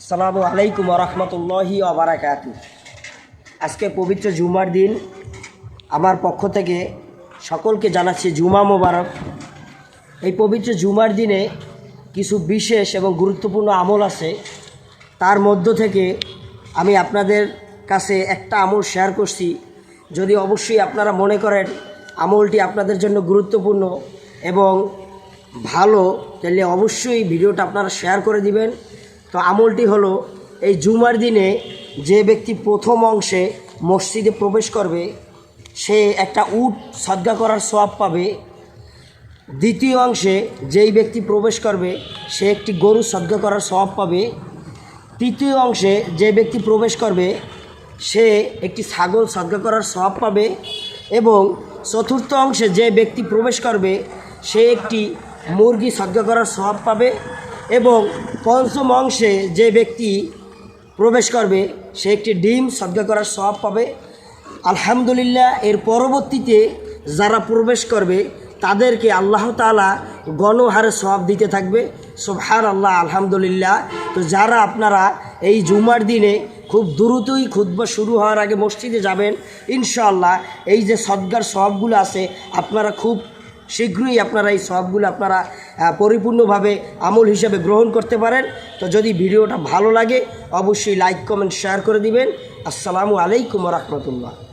আসসালামু আলাইকুম রহমতুল্লাহি আবরাকাতু আজকে পবিত্র জুমার দিন। আমার পক্ষ থেকে সকলকে জানাচ্ছি জুমা মোবারক। এই পবিত্র জুমার দিনে কিছু বিশেষ এবং গুরুত্বপূর্ণ আমল আছে। তার মধ্য থেকে আমি আপনাদের কাছে একটা আমল শেয়ার করছি। যদি অবশ্যই আপনারা মনে করেন আমলটি আপনাদের জন্য গুরুত্বপূর্ণ এবং ভালো, তাহলে অবশ্যই ভিডিওটা আপনারা শেয়ার করে দিবেন। তো আমলটি হলো, এই জুমার দিনে যে ব্যক্তি প্রথম অংশে মসজিদে প্রবেশ করবে, সে একটা উট সদ্গা করার সওয়াব পাবে। দ্বিতীয় অংশে যেই ব্যক্তি প্রবেশ করবে, সে একটি গরু সদ্গা করার স্বভাব পাবে। তৃতীয় অংশে যে ব্যক্তি প্রবেশ করবে, সে একটি ছাগল সদ্গা করার স্বভাব পাবে এবং চতুর্থ অংশে যে ব্যক্তি প্রবেশ করবে, সে একটি মুরগি সদ্গা করার স্বভাব পাবে। এবং পঞ্চম অংশে যে ব্যক্তি প্রবেশ করবে, সে একটি ডিম সদ্গা করার স্বভাব পাবে। আলহামদুলিল্লাহ, এর পরবর্তীতে যারা প্রবেশ করবে, তাদেরকে আল্লাহ তালা গণহারে সব দিতে থাকবে। সোভার আল্লাহ আলহামদুলিল্লাহ। তো যারা আপনারা এই জুমার দিনে খুব দ্রুতই খুদ্া শুরু হওয়ার আগে মসজিদে যাবেন, ইনশাআল্লাহ, এই যে সদ্গার সবগুলো আছে, আপনারা খুব শীঘ্রই আপনারা এই সবগুলো আপনারা পরিপূর্ণভাবে আমল হিসাবে গ্রহণ করতে পারেন। তো যদি ভিডিওটা ভালো লাগে, অবশ্যই লাইক কমেন্ট শেয়ার করে দিবেন। আসসালামু আলাইকুম রহমতুল্লাহ।